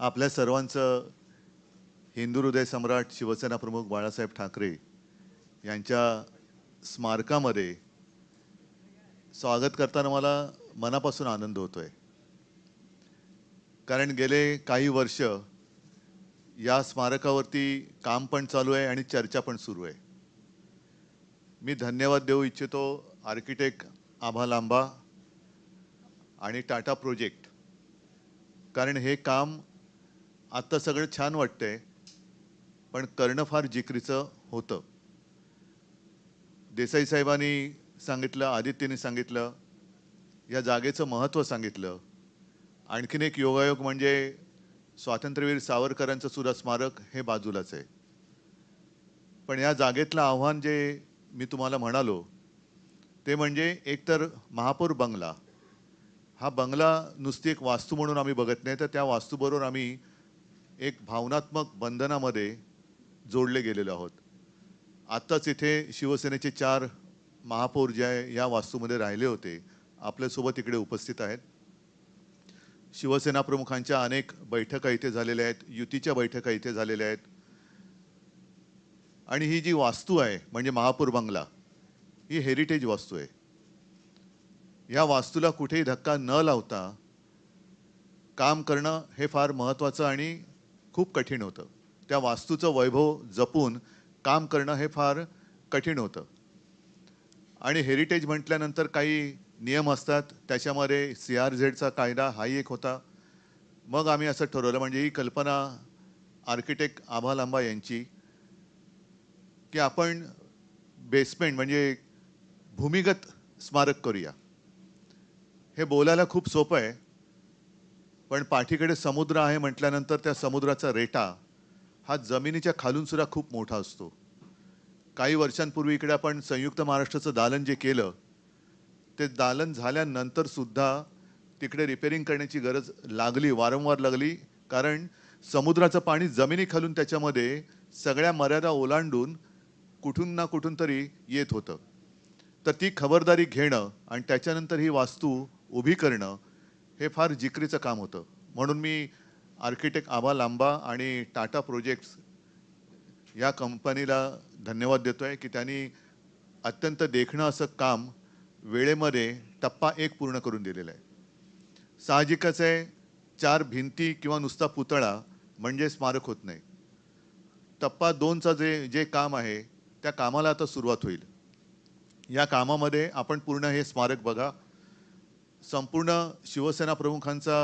आपल्या सर्वांचं हिंदू हृदय सम्राट शिवसेना प्रमुख बाळासाहेब ठाकरे यांच्या स्मारकामध्ये स्वागत करताना मला मनापासून आनंद होतो आहे कारण गेले काही वर्ष या स्मारकावरती काम पण चालू आहे आणि चर्चा पण सुरू आहे. मी धन्यवाद देऊ इच्छितो आर्किटेक्ट आभा लांबा आणि टाटा प्रोजेक्ट. कारण हे काम आत्ता सगळं छान वाटतंय पण करणं फार जिकरीचं होतं. देसाई साहेबांनी सांगितलं आदित्यने सांगितलं या जागेचं महत्त्व सांगितलं. आणखीन एक योगायोग म्हणजे स्वातंत्र्यवीर सावरकरांचं सुद्धा स्मारक हे बाजूलाच आहे. पण या जागेतलं आव्हान जे मी तुम्हाला म्हणालो ते म्हणजे एकतर महापौर बंगला. हा बंगला नुसती एक वास्तू म्हणून आम्ही बघत नाही तर त्या वास्तूबरोबर आम्ही एक भावनात्मक बंधनामध्ये जोडले गेलेलो आहोत. आत्ताच इथे शिवसेनेचे चार महापौर जे आहे या वास्तूमध्ये राहिले होते. आपल्यासोबत इकडे उपस्थित आहेत. शिवसेना प्रमुखांच्या अनेक बैठका इथे झालेल्या आहेत युतीच्या बैठका इथे झालेल्या आहेत. आणि ही जी वास्तू आहे म्हणजे महापौर बंगला ही हेरिटेज वास्तू आहे. या वास्तूला कुठेही धक्का न लावता काम करणं हे फार महत्त्वाचं आणि खूप कठीण होतं. त्या वास्तूचं वैभव जपून काम करणं हे फार कठीण होतं. आणि हेरिटेज म्हटल्यानंतर काही नियम असतात त्याच्यामध्ये सी आर झेडचा कायदा हाही एक होता. मग आम्ही असं ठरवलं म्हणजे ही कल्पना आर्किटेक्ट आभा लांबा यांची की आपण बेसमेंट म्हणजे भूमिगत स्मारक करूया. हे बोलायला खूप सोपं आहे पण पाठीकडे समुद्र आहे म्हटल्यानंतर त्या समुद्राचा रेटा हा जमिनीच्या खालूनसुद्धा खूप मोठा असतो. काही वर्षांपूर्वी इकडे आपण संयुक्त महाराष्ट्राचं दालन जे केलं ते दालन झाल्यानंतरसुद्धा तिकडे रिपेरिंग करण्याची गरज लागली वारंवार लागली. कारण समुद्राचं पाणी जमिनीखालून त्याच्यामध्ये सगळ्या मर्यादा ओलांडून कुठून ना कुठून तरी येत होतं. तर ती खबरदारी घेणं आणि त्याच्यानंतर ही वास्तू उभी करणं हे फार जिकरीचं काम होतं. म्हणून मी आर्किटेक्ट आबा लांबा आणि टाटा प्रोजेक्ट्स या कंपनीला धन्यवाद देतो आहे की त्यांनी अत्यंत देखणं असं काम वेळेमध्ये टप्पा एक पूर्ण करून दिलेलं आहे. साहजिकच आहे चार भिंती किंवा नुसता पुतळा म्हणजे स्मारक होत नाही. टप्पा दोनचं जे जे काम आहे त्या कामाला आता सुरुवात होईल. या कामामध्ये आपण पूर्ण हे स्मारक बघा. संपूर्ण शिवसेना प्रमुखांचा